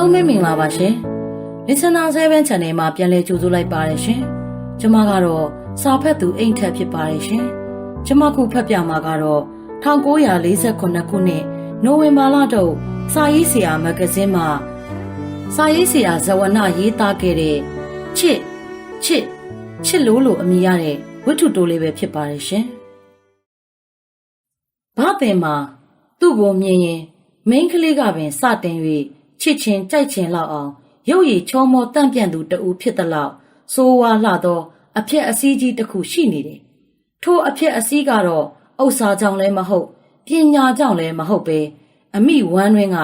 လုံးပဲမင်္ဂလာပါရှင်။ Listener 7 Channel မှာပြန်လည်ကြိုဆိုလိုက်ပါတယ်ရှင်။ကျွန်မကတော့စာဖတ်သူအိမ်ထက်ဖြစ်ပါတယ်ရှင်။ကျွန်မခုဖတ်ပြမှာကတော့1948ခုနှစ်နိုဝင်ဘာလတော့စာရေးဆရာမဂ္ဂဇင်းမှာစာရေးဆရာဇဝနရေးသားခဲ့တဲ့ချစ်ချစ်ချစ်လို့လို့အမည်ရတဲ့ဝတ္ထုတိုးလေးပဲဖြစ်ပါတယ်ရှင်။ဘာပင်မှာသူ့ကိုမြင်ရင်မိန်းကလေးကပင်စတင်၍ ချစ်ချင်းကြိုက်ချင်းလောက်အောင်ရုပ်ရည်ချောမောတန့်ပြန့်သူတဦးဖြစ်သလောက်စိုးဝါလှသောအဖြစ်အစည်းကြီးတစ်ခုရှိနေတယ်။ထိုအဖြစ်အစည်းကတော့ဥစ္စာကြောင့်လည်းမဟုတ်ပညာကြောင့်လည်းမဟုတ်ပဲအမိဝမ်းတွင်က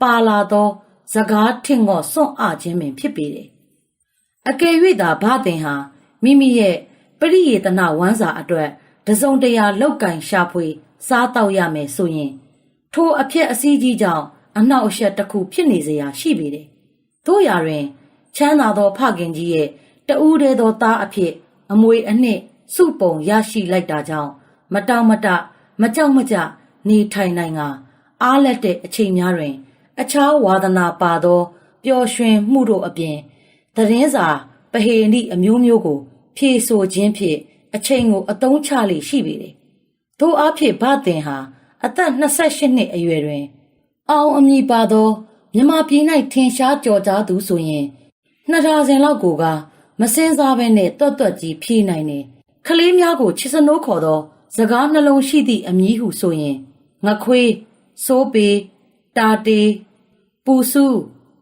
ပါလာသောစကားထင်ငေါ့စွန့်အခြင်းပင်ဖြစ်ပေတယ်။အကယ်၍သာဘာတင်ဟာမိမိရဲ့ပရိယေတနာဝမ်းစာအတွက်တစုံတရာလောက်ကင်ရှာဖွေ စားတော့ရမယ်ဆိုရင် ထိုအဖြစ်အစည်းကြီးကြောင့် အနောက်အရှက်တစ်ခုဖြစ်နေစရာရှိပေတယ်။တို့ရာတွင် ချမ်းသာသောဖခင်ကြီးရဲ့တဦးတည်းသောသားအဖြစ်အမွေအနှစ်စုပုံရရှိလိုက်တာကြောင့်မတောင့်မတမကြောက်မကြနေထိုင်နိုင်ကအားလက်တဲ့အချိန်များတွင် အခြားဝါသနာပါသောပျော်ရွှင်မှုတို့အပြင်သတင်းစာပဟေနိအမျိုးမျိုးကို ဖြေဆိုခြင်းဖြင့်အချိန်ကိုအသုံးချလေရှိပေတယ်။ထို့အဖြစ်ဘသင်ဟာအသက်28နှစ်အရွယ်တွင် အောင်အမည်ပါသောမြမပြည်၌ထင်ရှားကြော်ကြားသူဆိုရင်နှစ်ဒါဇင်လောက်ကိုကမစင်စားဘဲနဲ့တွတ်တွတ်ကြီးဖြေးနိုင်တယ်။ကလေးများကိုချစ်စနိုးခေါ်သောစကားနှလုံးရှိသည့်အမည်ဟုဆိုရင်ငခွေးစိုးပေတာတေပူစု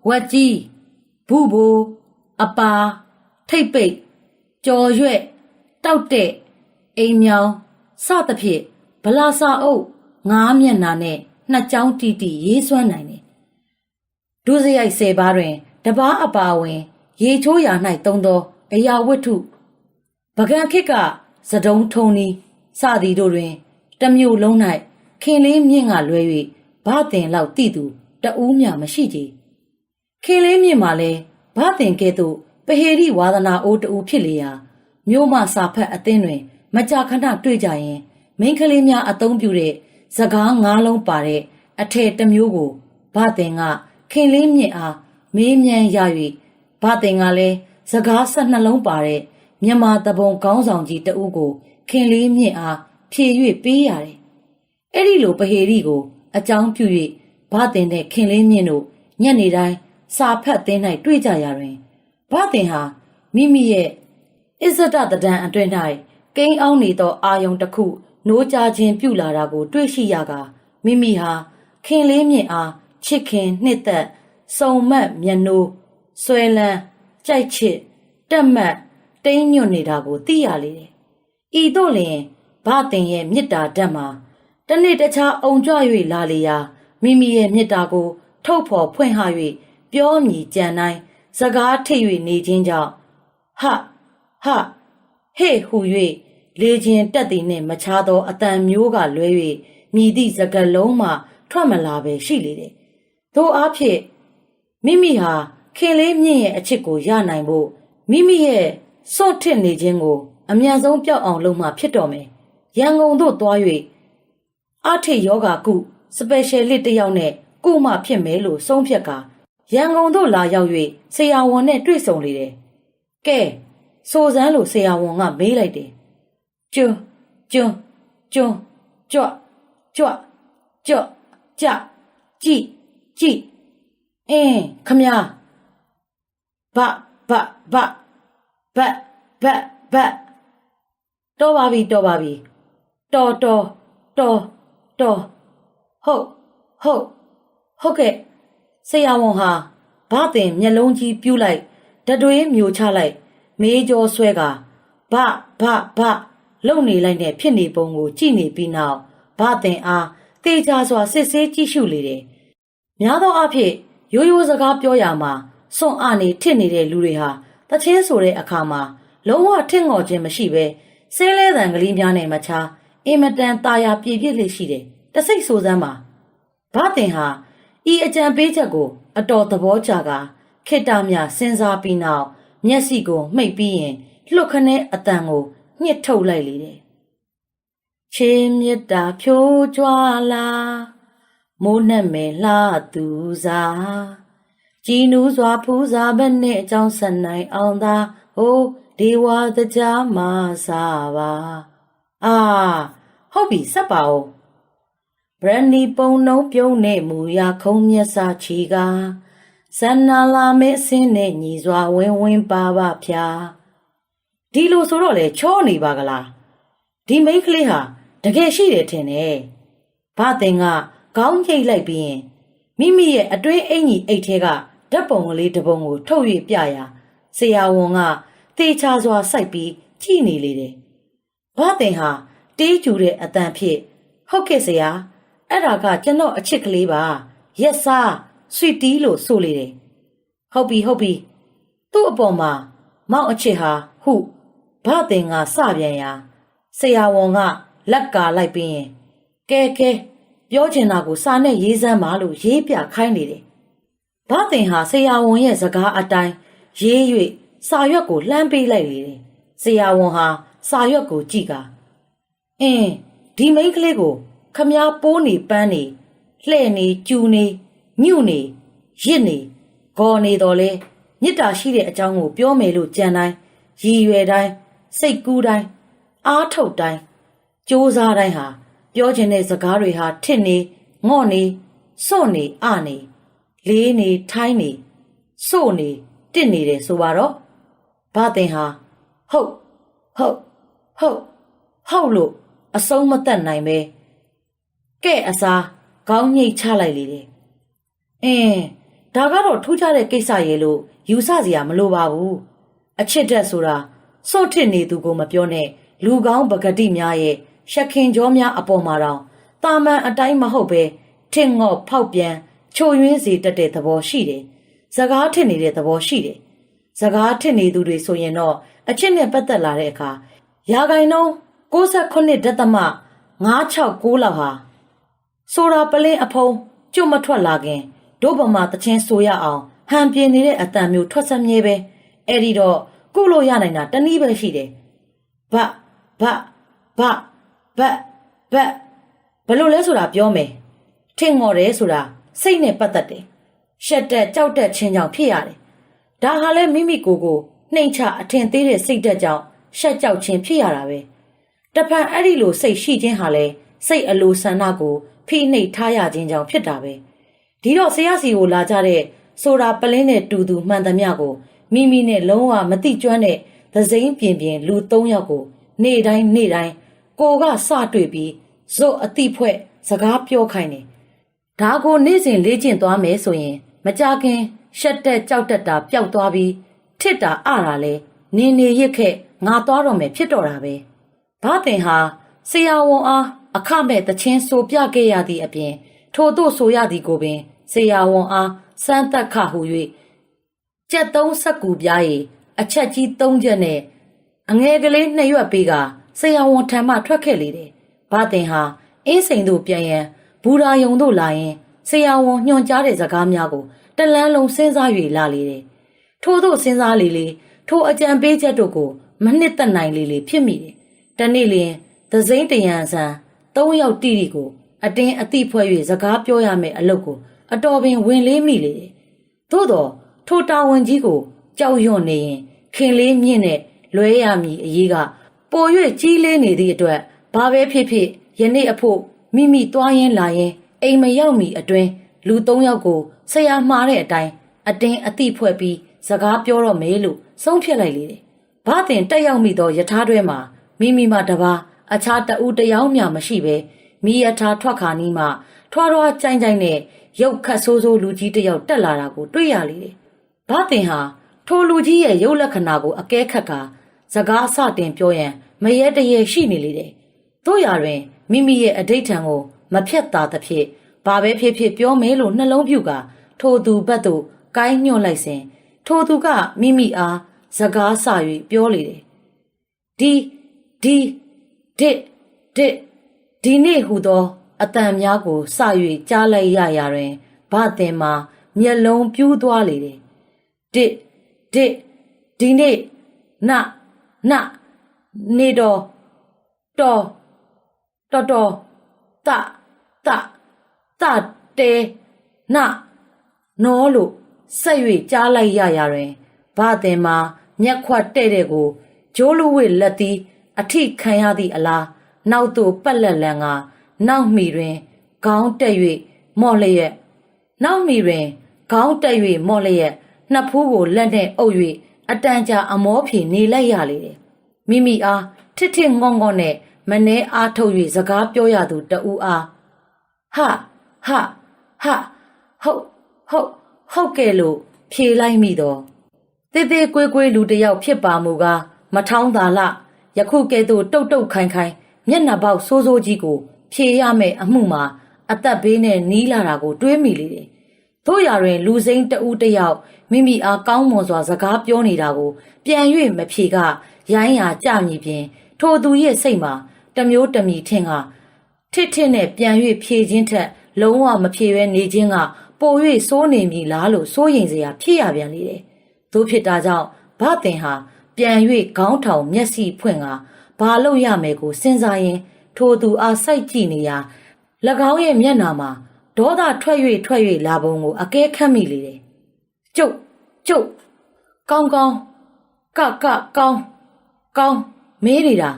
ဝက်ကြီးဘူဘူအပါထိတ်ပိတ်ကြော်ရွက်တောက်တဲ့အိမ်မြောင်စသဖြင့်ဗလာစာအုပ်ငားမျက်နာနဲ့ နှစ်ချောင်းတီတီရေးစွမ်းနိုင်တယ်ဒုစရိုက်၁၀ပါးတွင်တပားအပါဝင် ရေချိုးရာ၌သုံးသောအရာဝတ္ထုပကံခစ်ကသဒုံထုံနီစသည်တို့တွင်တစ်မျိုးလုံး၌ခင်လေးမြင့်ကလွဲ၍ဘာတင်လောက်တိသူတဦးမျှမရှိကြခင်လေးမြင့်မှာလဲဘာတင်ကဲ့သို့ပဟေရိဝါဒနာအိုးတူဖြစ်လေရာမြို့မစာဖက်အသင်းတွင် မကြာခဏတွေ့ကြရင်မိန်းကလေးများအသုံးပြုတဲ့ စကားငါးလုံးပါတဲ့အထည်တစ်မျိုးကိုဘာတင်ကခင်လေးမြင့်အားမေးမြန်းရ၍ဘာတင်ကလည်းစကားဆက်နှလုံးပါတဲ့မြန်မာတပုံကောင်းဆောင်ကြီးတဦးကို ခင်လေးမြင့်အားဖြည့်၍ပေးရတယ်။အဲ့ဒီလိုပဟေရီကို အကြောင်းပြု၍ဘာတင်တဲ့ခင်လေးမြင့်တို့ညနေတိုင်းစာဖတ်သင်း၌တွေ့ကြရတွင်ဘာတင်ဟာမိမိရဲ့အစ္စဒတဒံအတွင်၌ကိန်းအောင်နေသောအာယုံတစ်ခု နိုးကြခြင်းပြုလာတာကို တွေ့ရှိရကမိမိဟာခင်လေးမြင့်အားချစ်ခင်နှစ်သက်စုံမက်မျက်နှိုးဆွဲလန်းကြိုက်ချစ်တက်မတ်တိမ့်ညွတ်နေတာကိုသိရလေတယ်။ဤတို့လျင်ဘာတင်ရဲ့မေတ္တာဓာတ်မှာတနေ့တခြားအုံကြွ၍လာလေရာမိမိရဲ့မေတ္တာကို ထုတ်ဖော်ဖွင့်ဟ၍ပြောမြည်ကြံတိုင်းစကားထိတ်၍နေခြင်းကြောင့်ဟဟဟေ့ဟူ၍ လေခြင်းတက်သည်နှင့်မချားသောအတန်မျိုးကလွဲ၍မြည်သည့်စကလုံးမှထွက်မလာပဲရှိလေတယ်။သို့အားဖြင့်မိမိဟာခင်လေးမြင့်ရဲ့အချစ်ကိုရနိုင်ဖို့မိမိရဲ့စော့ထစ်နေခြင်းကိုအမြန်ဆုံးပျောက်အောင်လုပ်မှဖြစ်တော်မယ်။ရန်ကုန်သို့သွား၍အထိတ်ယောဂကုစပယ်ရှယ်လစ်တစ်ယောက်နဲ့ကုမှဖြစ်မယ်လို့ဆုံးဖြတ်ကာရန်ကုန်သို့လာရောက်၍ဆရာဝန်နဲ့တွေ့ဆုံလေတယ်။ကဲဆိုစမ်းလို့ဆရာဝန်ကမေးလိုက်တယ်။ ကျွန်းကျွန်းကျွန်းကြွကြွကြွကြကြည့်ကြည့်အင်းခမညာဘဘဘဘဘဘတော်ပါပြီတော်ပါပြီတော်တော်တော်တော်ဟုတ်ဟုတ်ဟုတ်ကဲ့ဆရာဝန်ဟာဘာတင်မျက်လုံးကြီးပြူးလိုက်တတွေးမျိုးချလိုက် မေးကြောဆွဲကဘဘဘ လုံနေလိုက်တဲ့ဖြစ်နေပုံကိုကြည့်နေပြီးနောက်ဘာတင်အားတေချာစွာစစ်ဆေးကြည့်ရှုလေတယ်များသောအားဖြင့်ရိုးရိုးစကားပြောရမှာစွန့်အနေထစ်နေတဲ့လူတွေဟာတချင်းဆိုတဲ့အခါမှာလုံးဝထင့်ငေါ်ခြင်းမရှိဘဲဆဲလဲတံကလေးများနဲ့မချာအင်မတန်ตาရပြည့်ပြည့်လေးရှိတယ်တစိတ်ဆိုစမ်းပါဘာတင်ဟာဤအကြံပေးချက်ကို အတော်သဘောကျကခေတ္တမြစဉ်းစားပြီးနောက်မျက်စိကိုမှိတ်ပြီးရင်လှုပ်ခနဲအတန်ကို ညှစ်ထုတ်လိုက်လေတယ်ချင်းမြတ်တာဖြိုးကြွားလာမိုးနဲ့မဲလှသူစားကြည်နူးစွာဖူးစာဘက်နှင့်အကြောင်းဆက်နိုင်အောင်သာဟိုးဒေဝတကြားမှာစားပါအာဟုတ်ပြီဆက်ပါဦးဘရန်နီပုံနှုံးပြုံးနေမူရာခုံးမျက်စာချီကားဇန္နာလာမေအစင်းနဲ့ညီစွာဝင်းဝင်းပါပါဖျား ဒီလိုဆိုတော့လေချောနေပါကလားဒီမိန်းကလေးဟာတကယ်ရှိတယ်ထင်တယ်ဘာတင်ကခေါင်းချိတ်လိုက်ပြီးရင်မိမိရဲ့အတွင်းအင်ကြီးအိတ်ထဲကဓာတ်ပုံကလေးတစ်ပုံကိုထုတ်၍ပြရာဆရာဝန်ကတေချာစွာစိုက်ပြီးကြည့်နေလေတယ်ဘာတင်ဟာတေးကျူတဲ့အတန်ဖြစ်ဟုတ်ကဲ့ဆရာအဲ့ဒါကကျွန်တော်အချစ်ကလေးပါရက်စားဆွီတီလို့ဆိုလေတယ်ဟုတ်ပြီဟုတ်ပြီသူ့အပေါ်မှာမောက်အချစ်ဟာဟု ဘာတင်ကစပြန်ရာဆရာဝန်ကလက်ကာလိုက်ပြီးရင်ကဲကဲပြောချင်တာကိုစာနဲ့ရေးစမ်းပါလို့ရေးပြခိုင်းနေတယ်ဘာတင်ဟာဆရာဝန်ရဲ့စကားအတိုင်းရေး၍စာရွက်ကိုလှမ်းပေးလိုက်လေတယ်ဆရာဝန်ဟာစာရွက်ကိုကြည့်ကာအင်းဒီမိန်းကလေးကိုခမားပိုးနေပန်းနေလှဲ့နေကျူနေညှုနေရစ်နေဂေါ်နေတော်လဲမြစ်တာရှိတဲ့အကြောင်းကိုပြောမယ်လို့ကြံတိုင်းရည်ရွယ်တိုင်း စိတ်ကူးတိုင်းအားထုတ်တိုင်းစူးစားတိုင်းဟာပြောချင်တဲ့စကားတွေဟာထစ်နေငော့နေစွန့်နေအနေလေးနေထိုင်းနေစို့နေတစ်နေတယ်ဆိုပါတော့ဘာတင်ဟာဟုတ်ဟုတ်ဟုတ်ဟုတ်လို့အဆုံးမသက်နိုင်ပဲကဲ့အစားခေါင်းညိတ်ချလိုက်လေတယ်အင်းဒါကတော့ထူးခြားတဲ့ကိစ္စရေလို့ယူဆစရာမလိုပါဘူးအချစ်တက်ဆိုတာ စို့ထစ်နေသူကိုမပြောနဲ့လူကောင်းပဂတိများရဲ့ရှက်ခင်ကြောများအပေါ်မှာတော့တာမန်အတိုင်းမဟုတ်ပဲထင်ငေါ့ဖောက်ပြန်ချိုယွင်းစေတတ်တဲ့သဘောရှိတယ်။စကားထစ်နေတဲ့သဘောရှိတယ်။စကားထစ်နေသူတွေဆိုရင်တော့အချစ်နဲ့ပတ်သက်လာတဲ့အခါရာဂိုင်နှုန်း69ဒသမ969လောက်ဟာဆိုတာပလင်းအဖုံးကျွတ်မထွက်လာခင်ဒုဗမာတချင်းဆိုရအောင်ဟန်ပြင်းနေတဲ့အတန်မျိုးထွက်စမြဲပဲအဲ့ဒီတော့ ကုလို့ရနိုင်တာတနည်းပဲရှိတယ်။ဗဗဗဗဗဘယ်လိုလဲဆိုတာပြောမယ်ထင်ငေါ်တယ်ဆိုတာစိတ်နဲ့ပတ်သက်တယ်ရှက်တက်ကြောက်တက်ခြင်းကြောင့်ဖြစ်ရတယ်ဒါဟာလဲမိမိကိုယ်ကိုနှိမ်ချအထင်သေးတဲ့စိတ်တက်ကြောင့်ရှက်ကြောက်ခြင်းဖြစ်ရတာပဲတဖန်အဲ့ဒီလိုစိတ်ရှိခြင်းဟာလဲစိတ်အလိုဆန္ဒကိုဖိနှိပ်ထားရခြင်းကြောင့်ဖြစ်တာပဲဒီတော့ဆရာစီကိုလာကြတဲ့ဆိုတာပလင်းနဲ့တူတူမှန်သမျှကို မိမိနဲ့လုံးဝမတိကျွမ်းတဲ့သစိမ်းပြင်ပြင်လူ၃ယောက်ကို နေ့တိုင်းနေ့တိုင်းကိုကစတွေ့ပြီးဇွတ်အတိဖွဲ့စကားပြောခိုင်းတယ်။ဒါကိုနေ့စဉ်လေ့ကျင့်သွားမယ်ဆိုရင် မကြခင်ရှက်တက်ကြောက်တက်တာပျောက်သွားပြီးထစ်တာအတာလဲနင်းနေရစ်ခဲ့ငါသွားတော့မယ်ဖြစ်တော့တာပဲ။ဘာတင်ဟာဆရာဝန်အားအခမဲ့တချင်းဆိုပြခဲ့ရသည့်အပြင်ထို့သို့ဆိုရသည်ကိုပင်ဆရာဝန်အားစမ်းသက်ခဟု၍ ကြက်သုံးဆက်ကူပြားရီအချက်ကြီးသုံးချက်နဲ့အငယ်ကလေးနှစ်ရွက်ပေးကဆရာဝန်ထံမှထွက်ခဲ့လေတယ်။ဘာတင်ဟာအင်းစိန်တို့ပြန်ရန်ဘူရာယုံတို့လာရင်ဆရာဝန်ညွှန်ကြားတဲ့စကားများကိုတလန်းလုံးစဉ်းစား၍လာလေတယ်။ထို့သောစဉ်းစားလေလေထိုအကြံပေးချက်တို့ကိုမနှစ်သက်နိုင်လေလေဖြစ်မိတယ်။တနေ့လျင်သစိမ့်တရံဆန်သုံးယောက်တိတိကိုအတင်းအတိဖွဲ့၍စကားပြောရမယ့်အလုပ်ကိုအတော်ပင်ဝင်လေးမိလေတယ်။သို့တော့ ထိုတာဝန်ကြီးကိုကြောက်ရွံ့နေရင်ခင်လေးမြင့်နဲ့လွဲရမည်အရေးကပို၍ကြီးလေးနေသည့်အတွက်ဘာပဲဖြစ်ဖြစ်ယနေ့အဖို့မိမိသွားရင်းလာရင်အိမ်မရောက်မီအတွင်းလူ၃ယောက်ကိုဆရာမှားတဲ့အတိုင်းအတင်းအတိဖွဲ့ပြီးစကားပြောတော့မယ်လို့ဆုံးဖြတ်လိုက်လေတယ်။ဘာတင်တက်ရောက်မိသောယထာတွဲမှာမိမိမှတပါအခြားတဦးတယောက်မျှမရှိပဲမိယထာထွက်ခါနီးမှထွားထွားကြိုင်ကြိုင်နဲ့ရုပ်ခတ်ဆိုးဆိုးလူကြီးတယောက်တက်လာတာကိုတွေ့ရလေတယ်။ ဘာတင်ဟာထိုလူကြီးရဲ့ရုပ်လက္ခဏာကိုအကဲခတ်ကာစကားအစတင်ပြောရန်မရဲတရဲရှိနေလေတယ်။တို့ရတွင်မိမိရဲ့အဋိဋ္ဌံကိုမဖြတ်တာသဖြင့်ဘာပဲဖြစ်ဖြစ်ပြောမယ်လို့နှလုံးပြုကာထိုသူဘက်သို့ကိုင်းညွှန်လိုက်စဉ်ထိုသူကမိမိအားစကားဆ၍ပြောလေတယ်။ဒီဒီတစ်တစ်ဒီနေ့ဟူသောအတန်များကိုစ၍ကြားလိုက်ရရာတွင်ဘာတင်မှာမျက်လုံးပြူးသွားလေတယ်။ တစ်တစ်ဒီနေ့နနနေတော့တော်တော်တော်တတတတဲနနောလို့ဆက်၍ကြားလိုက်ရရာတွင်ဘာတင်မှာမျက်ခွက်တဲ့တဲ့ကိုဂျိုးလူဝိလက်သည်အထိခံရသည့်အလားနောက်သို့ပတ်လက်လန်ကနောက်မီတွင်ခေါင်းတက်၍မော့လျက်နောက်မီတွင်ခေါင်းတက်၍မော့လျက် နှစ်ဖူးကိုလက်နှင့်အုပ်၍အတန်ကြာအမောဖြေနေလိုက်ရလေတယ်မိမိအားထစ်ထစ်ငေါငေါနဲ့မနှဲအားထုတ်၍စကားပြောရသူတဦးအားဟာဟာဟာဟုတ်ဟုတ်ဟုတ်ကဲ့လို့ဖြေလိုက်မိတော့တေးသေးကွေးကွေးလူတစ်ယောက်ဖြစ်ပါမူကားမထောင်းသာလယခုကဲ့သို့တုတ်တုတ်ခိုင်ခိုင်မျက်နှာပေါက်ဆိုးဆိုးကြီးကို ဖြေရမယ်အမှုမှာအသက်ဘေးနဲ့နီးလာတာကိုတွေးမိလေတယ် တို့ရတွင် လူစိမ့်တဦးတစ်ယောက်မိမိအားကောင်းမွန်စွာစကားပြောနေတာကို ပြန်၍မဖြေကရိုင်းရာကြမြည်ပြင်ထိုသူရဲ့စိတ်မှာတစ်မျိုးတစ်မည်ထင်ကထစ်ထစ်နဲ့ပြန်၍ဖြည့်ခြင်းထက် လုံးဝမဖြည့်ဘဲနေခြင်းကပို၍စိုးနေမည်လားလို့စိုးရိမ်စရာဖြစ်ရပြန်လေတယ်။သို့ဖြစ်တာကြောင့်ဗတင်ဟာပြန်၍ခေါင်းထောင်မျက်စိဖွင့်ကဘာလို့ရမယ်ကိုစဉ်းစားရင်ထိုသူအားစိုက်ကြည့်နေရာ၎င်းရဲ့မျက်နှာမှာ ဒေါသထွက်၍ထွက်၍လာပုံကိုအကဲခတ်မိလေတယ်။ကျုပ်ကျုပ်ကောင်းကောင်းကကကောင်းကောင်းမေးနေတာ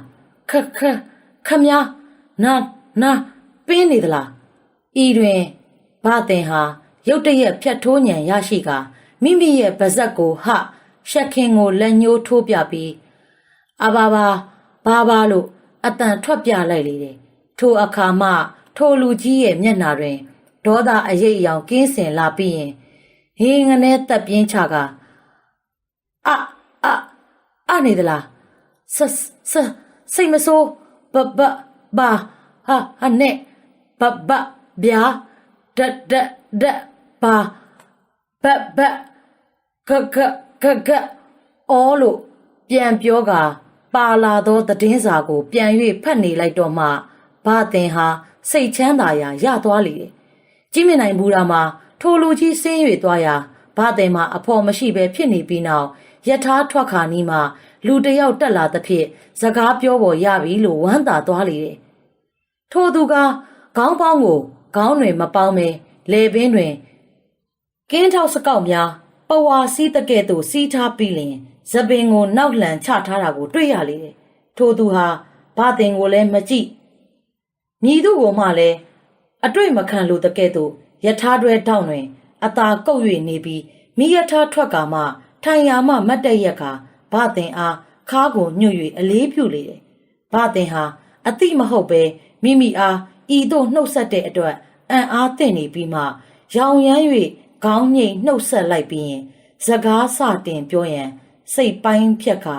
ခခခမညာနာနာပင်းနေသလားဤတွင်ဘာတင်ဟာရုတ်တရက်ဖြတ်ထိုးညံရရှိကမိမိရဲ့ပါဇက်ကိုဟရှက်ခင်ကိုလက်ညှိုးထိုးပြပြီးအဘာဘာဘာဘာလို့အတန်ထွက်ပြလိုက်လေတယ်ထိုအခါမှထိုလူကြီးရဲ့မျက်နှာတွင် ဒေါသအရိပ်အယောင်ကင်းစင်လာပြီးရင်ဟင်းငနဲ့တက်ပြင်းချကအအအနေသလားဆဆစိတ်မဆိုးဘဘဘာဟာဟာနဲ့ဘဘဗျာဒဒဒဘာဘဘကကကကအော်လို့ပြန်ပြောကပါလာသောသတင်းစာကို ပြန်၍ဖတ်နေလိုက်တော့မှဘာတင်ဟာစိတ်ချမ်းသာရာရသွားလေတယ်။ ကြီးမြင့်နိုင်ဘူးတာမှာထိုလူကြီးဆင်း၍သွားရာဘာတင်မှာအဖော်မရှိဘဲဖြစ်နေပြီးနောက်ယထာထွက်ခါနီးမှာလူတစ်ယောက်တက်လာသဖြင့်စကားပြောပေါ်ရပြီလို့ဝမ်းသာသွားလေတယ်။ထိုသူကခေါင်းပေါင်းကိုခေါင်းတွင်မပေါင်းပဲလေပင်တွင်ကင်းထောက်စကောက်များပဝါစီးတကဲ့သို့စီးထားပြီးလျင်သပင်ကိုနောက်လှန်ချထားတာကိုတွေ့ရလေတယ်။ထိုသူဟာဘာတင်ကိုလည်းမကြည့်မြည်သူကိုမှလည်း အတွေ့မခံလို့တကဲ့သို့ယထာတွဲတောင်းတွင် အသာကုတ်၍နေပြီးမိယထာထွက်ကမှထိုင်ရာမှမတ်တက်ရက်ကဘာတင်အားခါးကိုညွတ်၍အလေးပြုလေတယ်။ဘာတင်ဟာအတိမဟုတ်ပဲမိမိအားဤသို့နှုတ်ဆက်တဲ့အတွက်အံ့အားသင့်နေပြီးမှရောင်ရမ်း၍ခေါင်းငိတ်နှုတ်ဆက်လိုက်ပြီးရင်စကားစတင်ပြောရန်စိတ်ပိုင်းဖြတ်ခါ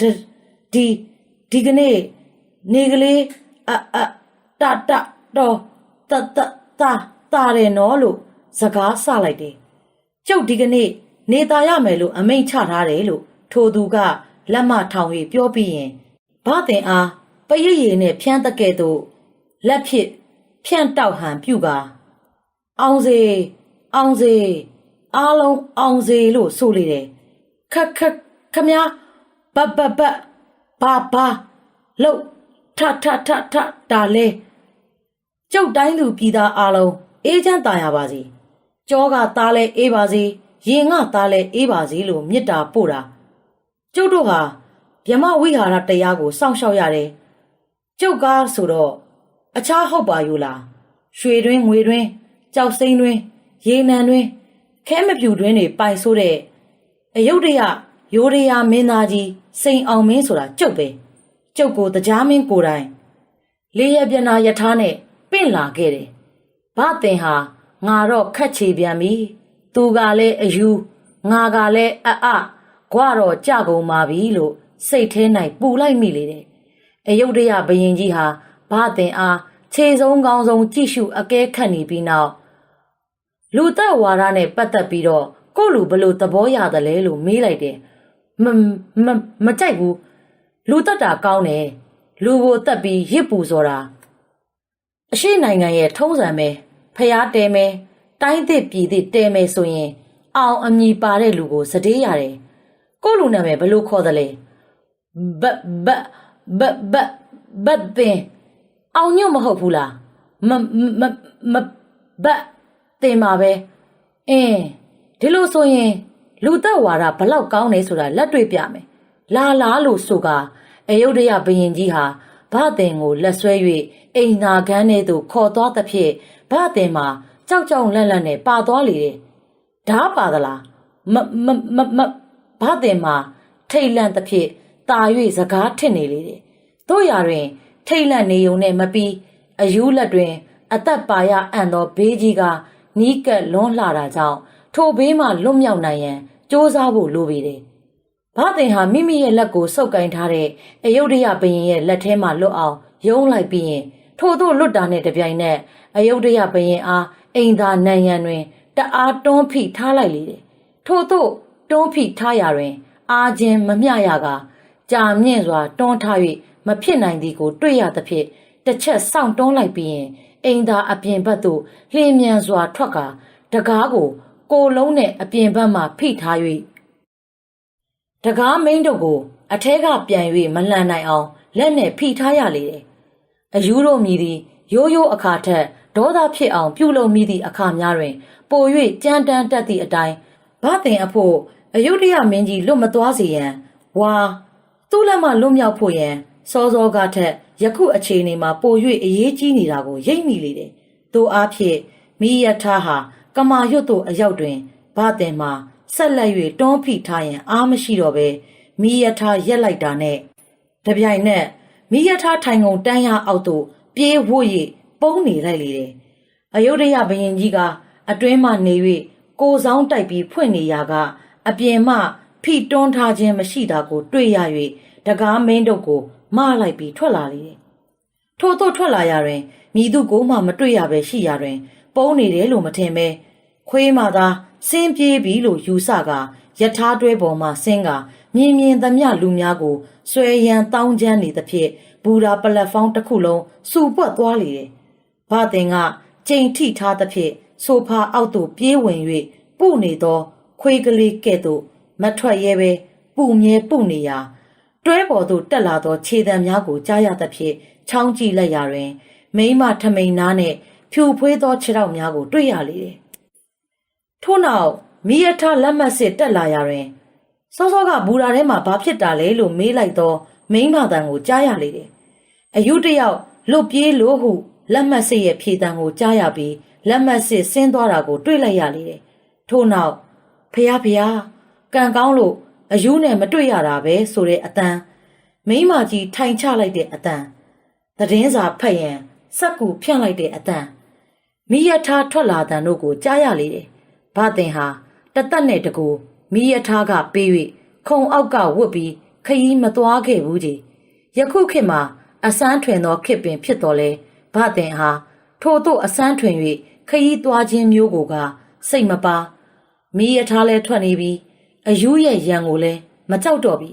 ဒဒီဒီကနေ့နေကလေးအအတတတော် တတတာတာတယ်နော်လို့စကားဆလိုက်တယ်ကျုပ်ဒီကနေ့နေသားရမယ်လို့အမိန့်ချထားတယ်လို့ထိုသူကလက်မထောင်၍ပြောပြီးရင်ဘာတင်အားပရရည်နဲ့ဖြန်းတကဲ့သို့လက်ဖြစ်ဖြန့်တောက်ဟန်ပြုကာအောင်စေအောင်စေအားလုံးအောင်စေလို့ဆိုလေတယ်ခက်ခက်ခမညာဘဘဘဘာဘာလို့ထထထထတာလဲ ကျုပ်တိုင်းလူပြည်သားအားလုံးအေးချမ်းသာရပါစေကြောကသားလဲအေးပါစေရင်ကသားလဲအေးပါစေလို့မေတ္တာပို့တာကျုပ်တို့ဟာဗျမဝိဟာရတရားကိုစောင့်ရှောက်ရတယ်ကျုပ်ကားဆိုတော့အခြားဟုတ်ပါယူလားရွှေတွင်းငွေတွင်းကြောက်စိမ့်တွင်းရေနံတွင်းခဲမပြူတွင်းတွေပိုင်ဆိုးတဲ့အယုတ်တရရိုးရရမင်းသားကြီးစိန်အောင်မင်းဆိုတာကျုပ်ပဲကျုပ်ကိုတရားမင်းကိုယ်တိုင်လေးရပြနာယထာနဲ့ပ င့်လာခဲ့တယ်ဘာတင်ဟာငါတော့ခက်ချေပြန်ပြီသူကလည်းအယူငါကလည်းအအကွာတော့ကြကုန်ပါပြီလို့စိတ်ထဲ၌ပူလိုက်မိလေတယ်အယုတ်တရဘယင်ကြီးဟာဘာတင်အားခြေဆုံးကောင်းဆုံးကြည့်ရှုအကဲခတ်နေပြီးနောက်လူသက်ဝါဒနဲ့ပတ်သက်ပြီးတော့ကို့လူဘလို့သဘောရတယ်လဲလို့မေးလိုက်တယ်မမမကြိုက်ဘူးလူသက်တာကောင်းတယ်လူကိုတက်ပြီးရစ်ပူစော်တာ အရှိနိုင်ငံရဲ့ထုံးစံပဲဖျားတဲမဲတိုင်းသစ်ပြည်သစ်တဲမဲဆိုရင် အောင်အမည်ပါတဲ့လူကိုစတေးရတယ်ကို့လူနာမည်ဘလို့ခေါ်တယ်လဲဘဘဘဘဘဘင်အောင်ညွတ်မဟုတ်ဘူးလားမမမဘတ်တင်ပါပဲအင်းဒဒီလိုဆိုရင် လူသက်ဝါဒဘလောက်ကောင်းနေဆိုတာလက်တွေ့ပြမယ်လာလာလို့ဆိုကအယုဒ္ဓယဘယင်ကြီးဟာ ဗတင်ကိုလက်ဆွဲ၍အိမ်နာခန်းထဲသို့ခေါ်သွားသဖြင့်ဗတင်မှာကြောက်ကြောက်လန့်လန့်နဲ့ပါသွားလေတယ်ဓာပါသလားမမမမဗတင်မှာထိတ်လန့်သဖြင့်ตา၍စကားထစ်နေလေတယ်တို့ရတွင် ထိတ်လန့်နေုံနဲ့မပြီးအယူလက်တွင် အသက်ပါရအံ့သောဘေးကြီးကနီးကပ်လွန်းလာတာကြောင့်ထိုဘေးမှလွတ်မြောက်နိုင်ရန်စ조사ဖို့လိုပေတယ်။ ဘာသင်ဟာမိမိရဲ့လက်ကိုစုပ်ကိုင်ထားတဲ့အယုဒ္ဓယဘရင်ရဲ့လက်ထဲမှာလွတ်အောင်ယုံလိုက်ပြီးရင်ထို့သို့လွတ်တာနဲ့တပြိုင်နက်အယုဒ္ဓယဘရင်အားအိမ်သာနံရံတွင်တအားတွန်းဖိထားလိုက်လေတယ်။ထို့သို့တွန်းဖိထားရာတွင် အာခြင်းမမျှရကကြာမြင့်စွာတွန်းထား၍မဖြစ်နိုင်သည်ကို တွေ့ရသဖြင့်တစ်ချက်စောင့်တွန်းလိုက်ပြီးရင်အိမ်သာအပြင်ဘက်သို့လျင်မြန်စွာထွက်ကာတကားကိုကိုယ်လုံးနဲ့အပြင်ဘက်မှဖိထား၍ တကားမိန်းတို့ကို အထဲကပြန်၍မလှန်နိုင်အောင်လက်နဲ့ဖိထားရလေတယ်။အယူတို့မြည်သည်ရိုးရိုးအခါထက်ဒေါသဖြစ်အောင်ပြုလုပ်မိသည့်အခါများတွင် ပို၍ကြမ်းတမ်းတတ်သည့်အတိုင်းဗသင်အဖို့အယုဒ္ဓယမင်းကြီးလွတ်မသွားစေရန်ဝါသူ့လက်မှလွတ်မြောက်ဖို့ရန်စောစောကထက်ယခုအခြေအနေမှာပို၍အရေးကြီးနေတာကိုရိပ်မိလေတယ်။ထို့အားဖြင့်မိယထာဟာကမာရွတ်တို့အရောက်တွင်ဗတင်မှာ ဆက်လက်၍တွန်းဖိထားရန်အားမရှိတော့ပဲမိယထာရက်လိုက်တာနဲ့တပြိုင်နက်မိယထာထိုင်ကုန်တန်းရအောက်သို့ပြေးဝှိ၍ပုံနေလိုက်လေတယ်။အယုဒ္ဓယဘရင်ကြီးကအတွင်းမှနေ၍ကိုဆောင်တိုက်ပြီးဖွင့်နေရာကအပြင်မှဖိတွန်းထားခြင်းမရှိတာကို တွေ့ရ၍တကားမင်းတို့ကိုမလိုက်ပြီးထွက်လာလေတယ်။ထို့သို့ထွက်လာရတွင်မိသူကိုမှမတွေ့ရပဲရှိရာတွင် ပုံနေတယ်လို့မထင်ပဲခွေးမှသာ ဆင်းပြေးပြီလို့ယူဆကယထာတွဲပေါ်မှဆင်းကမြင်မြင်သမျှလူများကိုဆွဲရန်တောင်းချမ်းနေသဖြင့်ဘူရာပလက်ဖောင်းတစ်ခုလုံးစူပွက်သွားလေတယ်။ဘာတင်ကချိန်ထိထားသဖြင့်ဆိုဖာအောက်သို့ပြေးဝင်၍ပုနေသော ခွေးကလေးကဲ့သို့မထွက်ရဲပဲပူမြဲပုနေရာတွဲပေါ်သို့တက်လာသောခြေတံများကိုကြားရသဖြင့်ချောင်းကြည့်လိုက်ရာတွင် မိမထမိန်နားနှင့်ဖြူဖွေးသောခြေထောက်များကိုတွေ့ရလေတယ်။ ထို့နောက်မိယထလက်မှတ်စစ်တက်လာရာတွင်စောစောကဘူရာထဲမှာဘာဖြစ်တာလဲလို့မေးလိုက်သောမိန်းမတန်ကိုကြားရလေတယ်။အယူတယောက်လွတ်ပြေးလို့ဟုလက်မှတ်စစ်ရဲ့ဖြေတံကိုကြားရပြီးလက်မှတ်စစ်ဆင်းသွားတာကိုတွေ့လိုက်ရလေတယ်။ထို့နောက်ဖះဖះကံကောင်းလို့အယူနဲ့မတွေ့ရတာပဲဆိုတဲ့အတန်မိမကြီးထိုင်ချလိုက်တဲ့အတန်သတင်းစာဖတ်ရင်စက်ကူဖြန့်လိုက်တဲ့အတန်မိယထားထွက်လာတဲ့တို့ကိုကြားရလေတယ်။ ဘာတင်ဟာတသက်နဲ့တကူမိယထားကပေး၍ခုံအောက်ကဝတ်ပြီးခရီးမသွားခဲ့ဘူးကြီး။ယခုခေတ်မှာအစမ်းထွင်သောခေတ်ပင်ဖြစ်တော်လဲဘာတင်ဟာထို့သို့အစမ်းထွင်၍ခရီးသွားခြင်းမျိုးကိုကစိတ်မပါမိယထားလဲထွက်နေပြီးအယူရဲ့ရန်ကိုလည်းမကြောက်တော့ပြီ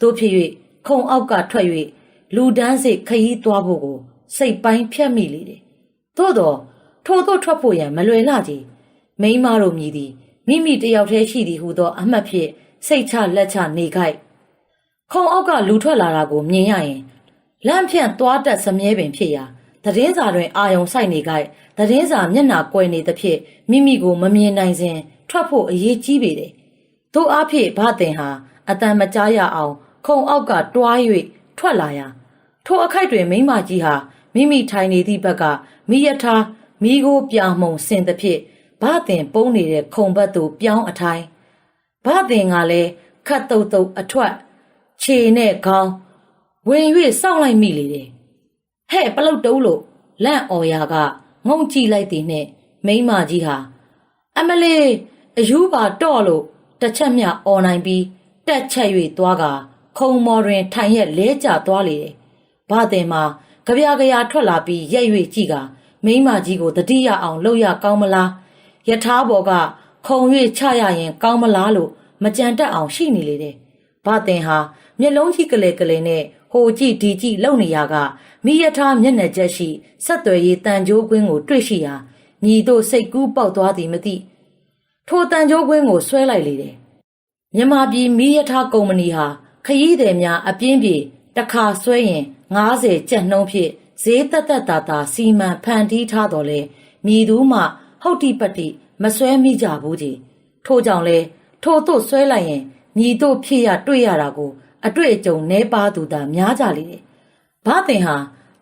တို့ဖြစ်၍ခုံအောက်ကထွက်၍လူဒန်းစိတ်ခရီးသွားဖို့ကို စိတ်ပိုင်းဖြတ်မိလေတယ်သို့တော့ထိုသို့ထွက်ဖို့ရန်မလွယ်လှကြီး မိန်းမတို့မြည်သည်မိမိတယောက်တည်းရှိသည်ဟုသော အမှတ်ဖြင့်စိတ်ချလက်ချနေခိုက်ခုံအောက်ကလူထွက်လာတာကိုမြင်ရရင်လန့်ဖြန့်သွားတက်စမြဲပင်ဖြစ်ရာသတင်းစာတွင်အာယုံဆိုင်နေခိုက်သတင်းစာမျက်နှာကွယ်နေသဖြင့်မိမိကိုမမြင်နိုင်စဉ်ထွက်ဖို့အရေးကြီးပေတယ်သို့အဖြစ်ဗတင်ဟာအတန်မကြားရအောင် ခုံအောက်ကတွား၍ထွက်လာရာထိုအခိုက်တွင်မိမကြီးဟာမိမိထိုင်နေသည့်ဘက်ကမိယထာမိကိုပြမှုံဆင်သဖြင့် ဗတင်ပုံးနေတဲ့ခုံဘက်သို့ပြောင်းအထိုင်ဗတင်ကလည်းခတ်တုတ်တုတ်အထွက်ခြေနဲ့ခေါင်းဝင်၍စောင့်လိုက်မိလေတယ်ဟဲ့ပလုတ်တုံးလို့လန့်အော်ရာကငုံကြည့်လိုက်သည်နှင့်မိမကြီးဟာအမလေးအယူပါတော့လို့တစ်ချက်မျှអော်နိုင်ပြီးတက်ချက်၍သွားကခုံမော်တွင်ထိုင်ရက်လဲကျသွားလေတယ်။ဘာတင်မှာကြပြကြရာထွက်လာပြီးရက်၍ကြည့်ကမိမကြီးကိုတတိယအောင်လှုပ်ရကောင်းမလား ယထာဘော်ကခုံ၍ချရရင်ကောင်းမလားလို့မကြံတက်အောင်ရှိနေလေတယ်။ဘာတင်ဟာမျက်လုံးကြီးကလေးကလေးနဲ့ဟိုကြည့်ဒီကြည့်လှုပ်နေရကမိယထာမျက်နှာချက်ရှိဆက်သွယ်ရေးတန်ကြိုးကွင်းကိုတွေ့ရှိရာညီတို့စိတ်ကူးပေါက်သွားသည်မသိထိုတန်ကြိုးကွင်းကိုဆွဲလိုက်လေတယ်မြန်မာပြည်မီးရထားကုမ္ပဏီဟာခရီးသည်များအပြင်းပြေတစ်ခါဆွဲရင်90ကျပ်နှုန်းဖြင့်ဈေးသက်သက်သာသာစီမံဖန်တီးထားတော်လဲမြည်သူမှ ဟုတ်တိပတ္တိမဆွဲမိကြဘူးကြီးထို့ကြောင့်လဲထို့သို့ဆွဲလိုက်ရင်မြည်တို့ဖြစ်ရတွေ့ရတာကိုအတွေ့အကြုံနဲပါသူသာများကြလေတယ်။ဘာတင်ဟာ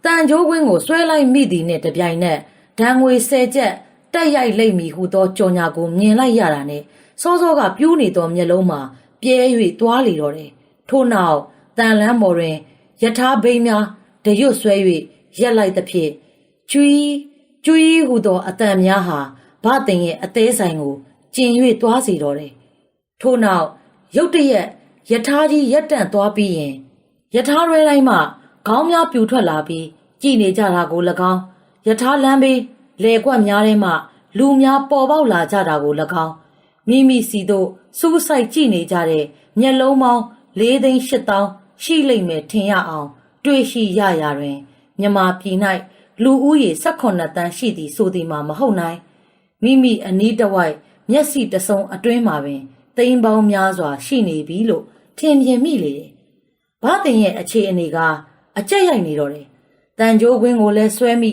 တန်ကြိုးကွင်းကိုဆွဲလိုက်မိသည်နဲ့တပြိုင်နက်ဒဏ်ငွေဆယ်ချက်တက်ရိုက်လိမ့်မည်ဟုသောကြော်ညာကိုမြင်လိုက်ရတာနဲ့စောစောကပြူးနေသောမျက်လုံးမှာပြဲ၍သွားလေတော့တယ်။ထို့နောက်တန်လန်းမော်တွင်ယထာဘိန်းများတရွတ်ဆွဲ၍ရက်လိုက်သဖြင့်ကျွီး ကျွီးဟုသောအတန်များဟာဘာတင်ရဲ့အသေးဆိုင်ကိုကျင်၍သွားစီတော့တယ်။ထို့နောက်ရုတ်တရက်ယထာကြီးရက်တန့်သွားပြီးရင်ယထာရဲတိုင်းမှခေါင်းများပြူထွက်လာပြီးကြည်နေကြတာကို၎င်းယထာလမ်းဘေးလေကွက်များထဲမှလူများပေါ်ပေါက်လာကြတာကို၎င်းမိမိစီတို့စူးစိုက်ကြည့်နေကြတဲ့မျက်လုံးပေါင်း၄သိန်း၈တောင်းရှိလိမ့်မယ်ထင်ရအောင် တွေ့ရှိရရာတွင်မြမပြည်၌ လူဦးရေ18တန်းရှိသည်ဆိုသည်မှာမဟုတ်နိုင်မိမိအနီးတစ်ဝိုက်မျက်စိတစုံအတွင်းမှာပင်သိန်းပေါင်းများစွာရှိနေပြီလို့ထင်မြင်မိလေတယ်။ဘာတင်ရဲ့အခြေအနေကအကြက်ရိုက်နေတော့တယ်။တန်ကြိုးကွင်းကိုလည်းဆွဲမိ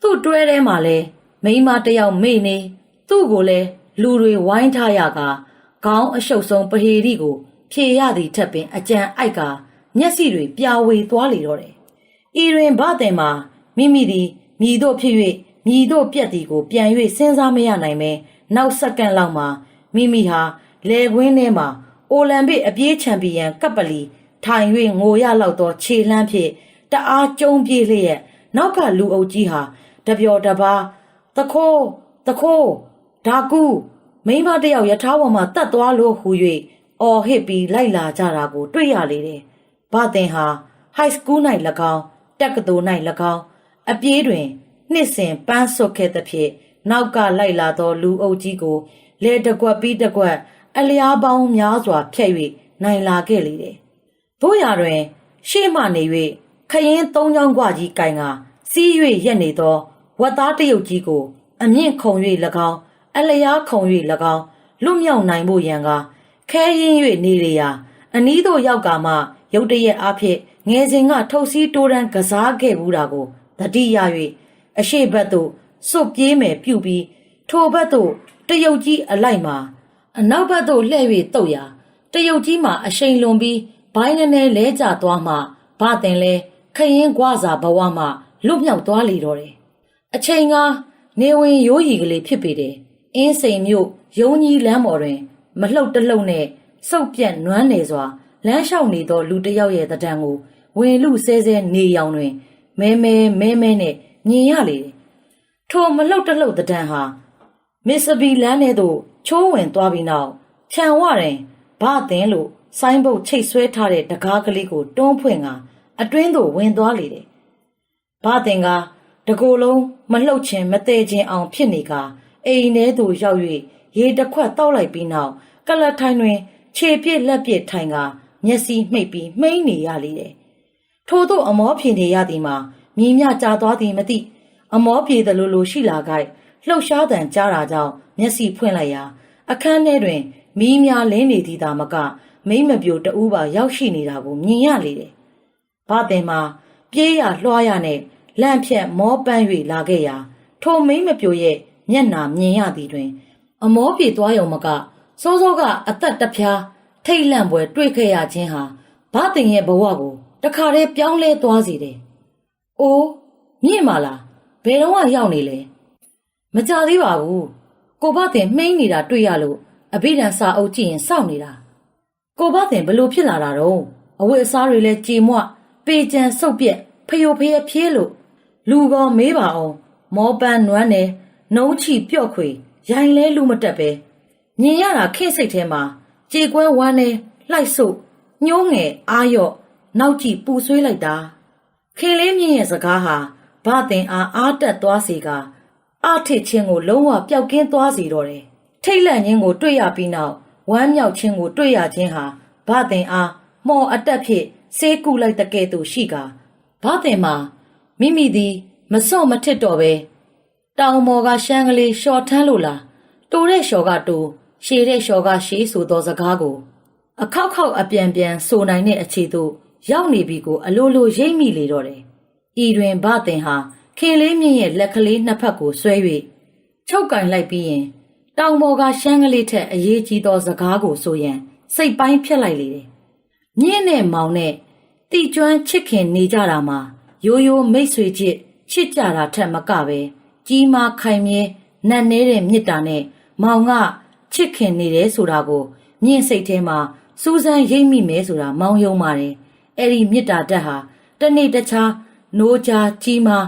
သူ့တွဲထဲမှာလည်းမိန်းမတစ်ယောက်မေ့နေသူ့ကိုလည်းလူတွေဝိုင်းထားရကခေါင်းအရှုပ်ဆုံးပဟေရီကို ဖြေရသည်ထက်ပင်အကြံအိုက်ကမျက်စိတွေပြာဝေသွားလေတော့တယ်။ဤတွင်ဘာတင်မှာ မိမိသည်မြည်တို့ဖြစ်၍မြည်တို့ပြက်သည်ကိုပြန်၍စဉ်းစားမရနိုင်ပဲနောက်စက္ကန့်လောက်မှာမိမိဟာလေကွင်းထဲမှာအိုလံပစ်အပြေးချန်ပီယံကပ်ပလီထိုင်၍ငိုရလောက်သောခြေလှမ်းဖြင့်တအားကျုံပြေးလျက်နောက်ကလူအုပ်ကြီးဟာတပျော်တပါသခိုးသခိုးဒါကူမိန်းမတစ်ယောက်ယထာဝမှာတတ်သွားလို့ဟူ၍အော်ဟစ်ပြီးလိုက်လာကြတာကို တွေ့ရလေတယ်။ဘာတင်ဟာ high school ၌၎င်းတက္ကသိုလ်၌၎င်း အပြေးတွင်နှစ်စဉ်ပန်းဆွတ်ခဲ့သဖြင့်နောက်ကလိုက်လာသောလူအုပ်ကြီးကိုလဲတကွက်ပြီးတကွက်အလျားပေါင်းများစွာဖြတ်၍နိုင်လာခဲ့လေတယ်။တို့ရာတွင် ရှေ့မှနေ၍ခရင်သုံးချောင်းကွကြီးကင်ကစီး၍ရက်နေသောဝက်သားတရုတ်ကြီးကို အမြင့်ခုံ၍၎င်းအလျားခုံ၍၎င်းလွတ်မြောက်နိုင်ဖို့ရန်ကခဲရင်၍နေလေရာအနီးသို့ရောက်ကာမှရုတ်တရက်အဖြစ်ငယ်စဉ်ကထုတ်စည်းတိုးတန်းကစားခဲ့မှုတာကို တတိယ၍အရှိတ်ဘက်သို့စွတ်ပြေးမယ်ပြုတ်ပြီးထိုဘက်သို့တရုတ်ကြီးအလိုက်မှာအနောက်ဘက်သို့လှည့်၍တုတ်ရာတရုတ်ကြီးမှာအရှိန်လွန်ပြီးဘိုင်းနေနေလဲကျသွားမှဘာတင်လဲခရင်ကွာစာဘဝမှလွတ်မြောက်သွားလေတော့တယ်အချိန်ကနေဝင်ရိုးရီကလေးဖြစ်ပေတယ်အင်းစိန်မြို့ယုံကြီးလမ်းပေါ်တွင် မလှုပ်တလှုပ်နဲ့စုပ်ပြက်နွမ်းနေစွာလမ်းလျှောက်နေသောလူတစ်ယောက်ရဲ့တံတန်ကိုဝင်လူဆဲဆဲနေရောင်တွင် မဲမဲမဲမဲနဲ့မြင်ရလေတယ်ထိုမလှုပ်တလှုပ်တံတန်ဟာမစ္စဘီလမ်းထဲသို့ချိုးဝင်သွားပြီးနောက်ခြံဝရင်ဘာသင်လို့ဆိုင်းဘုတ်ချိတ်ဆွဲထားတဲ့တကားကလေးကိုတွန်းဖွင့်ကအတွင်းသို့ဝင်သွားလေတယ်ဘာသင်ကတကိုယ်လုံးမလှုပ်ခြင်းမတည့်ခြင်းအောင်ဖြစ်နေကအိမ်ထဲသို့ရောက်၍ရေတစ်ခွက်တောက်လိုက်ပြီးနောက်ကလတ်ထိုင်တွင် ခြေပြစ်လက်ပြစ်ထိုင်ကမျက်စိမှိတ်ပြီးမှိန်းနေရလေတယ် ထို့သို့အမောဖြေနေရသည်မှာမြင်းမြကြာသွားသည်မသိအမောပြေသလိုလိုရှိလာကြလှုပ်ရှားတံကြားတာကြောင့်မျက်စိဖွင့်လိုက်ရာ အခန်းထဲတွင်မီးများလင်းနေသည်သာမကမိမ့်မပြိုတဦးပါရောက်ရှိနေတာကိုမြင်ရလေတယ်။ဘာတင်မှာပြေးရလွှားရနဲ့လန့်ဖြတ်မောပန်း၍လာခဲ့ရာထိုမိမ့်မပြိုရဲ့မျက်နာမြင်ရသည်တွင် အမောပြေသွားရုံမကစိုးစိုးကအသက်တပြားထိတ်လန့်ပွဲတွေ့ခဲ့ရခြင်းဟာဘာတင်ရဲ့ဘဝကို တခါတည်းပြောင်းလဲသွားစေတယ်။အိုးမြင့်ပါလားဘယ်တော့ရောက်နေလဲမကြသေးပါဘူးကိုဘတင်မှိန်းနေတာတွေ့ရလို့အဘိဓမ္မာစာအုပ်ကြည့်ရင်စောင့်နေတာကိုဘတင်ဘလို့ဖြစ်လာတာတော့အဝတ်အစားတွေလည်းကြေမွပေကြံဆုပ်ပြက်ဖယိုဖယဖြဲလို့လူကောမေးပါအောင်မောပန်းနွမ်းနေနှုံးချီပြော့ခွေရိုင်လဲလူမတက်ပဲမြင်ရတာခင့်စိတ်ထဲမှာကြေကွဲဝမ်းနေလှိုက်ဆုပ်ညှိုးငယ်အာရော့ နောက်ကြည့်ပူဆွေးလိုက်တာခင်လေးမြင့်ရဲ့စကားဟာဘာတင်အားအားတက်သွားစေကအထစ်ချင်းကိုလုံးဝပျောက်ကင်းသွားစေတော့တယ်ထိတ်လန့်ခြင်းကိုတွေ့ရပြီးနောက်ဝမ်းမြောက်ခြင်းကိုတွေ့ရခြင်းဟာဘာတင်အားမော်အတက်ဖြင့်စေးကူလိုက်တဲ့ကဲ့သို့ရှိကဘာတင်မှာမိမိသည်မစော့မထစ်တော့ပဲတောင်မော်ကရှမ်းကလေးလျှော်ထမ်းလို့လားတိုတဲ့လျှော်ကတိုရှည်တဲ့လျှော်ကရှည်ဆိုသောစကားကို အခောက်ခောက်အပြန်ပြန်ဆိုနိုင်တဲ့အခြေသို့ ရောက်နေပြီကို အလိုလိုရိပ်မိလေတော့တယ်ဤတွင်ဘာတင်ဟာခင်လေးမြင့်ရဲ့လက်ကလေးနှစ်ဖက်ကိုဆွဲ၍ချုပ်ကင်လိုက်ပြီးရင်တောင်ပေါ်ကရှမ်းကလေးထက်အရေးကြီးသောစကားကိုဆိုရင်စိတ်ပိုင်းဖြစ်လိုက်လေတယ်။မြင့်နဲ့မောင်နဲ့တီကျွမ်းချစ်ခင်နေကြတာမှာရိုးရိုးမိတ်ဆွေချစ်ချစ်ကြတာထက်မကပဲကြီးမားခိုင်မြဲနတ်နေတဲ့မြစ်တာနဲ့မောင်ကချစ်ခင်နေတယ်ဆိုတာကိုမြင့်စိတ်ထဲမှာစူးစမ်းရိပ်မိမယ်ဆိုတာမောင်ယုံပါတယ်။ အဲ့ဒီမြစ်တာတက်ဟာတနေ့တခြားနိုးကြကြီးမား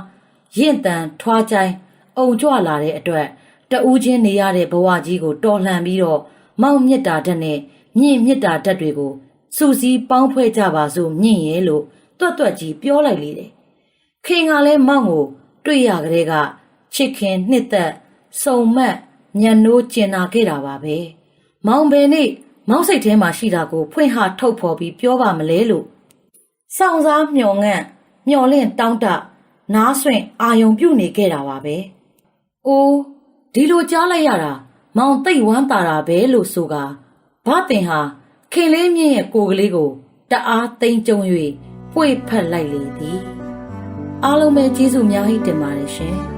ရင့်တန်ထွားကြိုင်းအုံကြွလာတဲ့အတွက်တဦးချင်းနေရတဲ့ဘဝကြီးကိုတော်လှန်ပြီးတော့မောင်မြစ်တာတက်နဲ့မြင့်မြစ်တာတက်တွေကိုစူစီးပေါင်းဖွဲ့ကြပါစို့မြင့်ရဲ့လို့တွတ်တွတ်ကြီးပြောလိုက်လေတယ်။ခင်ကလည်းမောင်ကိုတွေ့ရကလေးကချစ်ခင်နှစ်သက်စုံမက်ညံနိုးကျင်နာခဲ့တာပါပဲ။မောင်ဘယ်နေ့မောင်စိတ်ထဲမှာရှိတာကိုဖွင့်ဟထုတ်ဖော်ပြီးပြောပါမလဲလို့ စောင့်စားမျောငန့်မျောလင့်တောင်းတနားဆွင့်အာယုံပြုတ်နေခဲ့တာပါပဲ။အိုးဒီလိုကြားလိုက်ရတာမောင်သိတ်ဝမ်းတာတာပဲလို့ဆိုကဘာတင်ဟာခင်လေးမြင့်ရဲ့ကိုယ်ကလေးကိုတအားသိမ့်ကြုံ၍ပွေဖက်လိုက်လေသည်အားလုံးပဲကျေးဇူးအများကြီးတင်ပါတယ်ရှင်။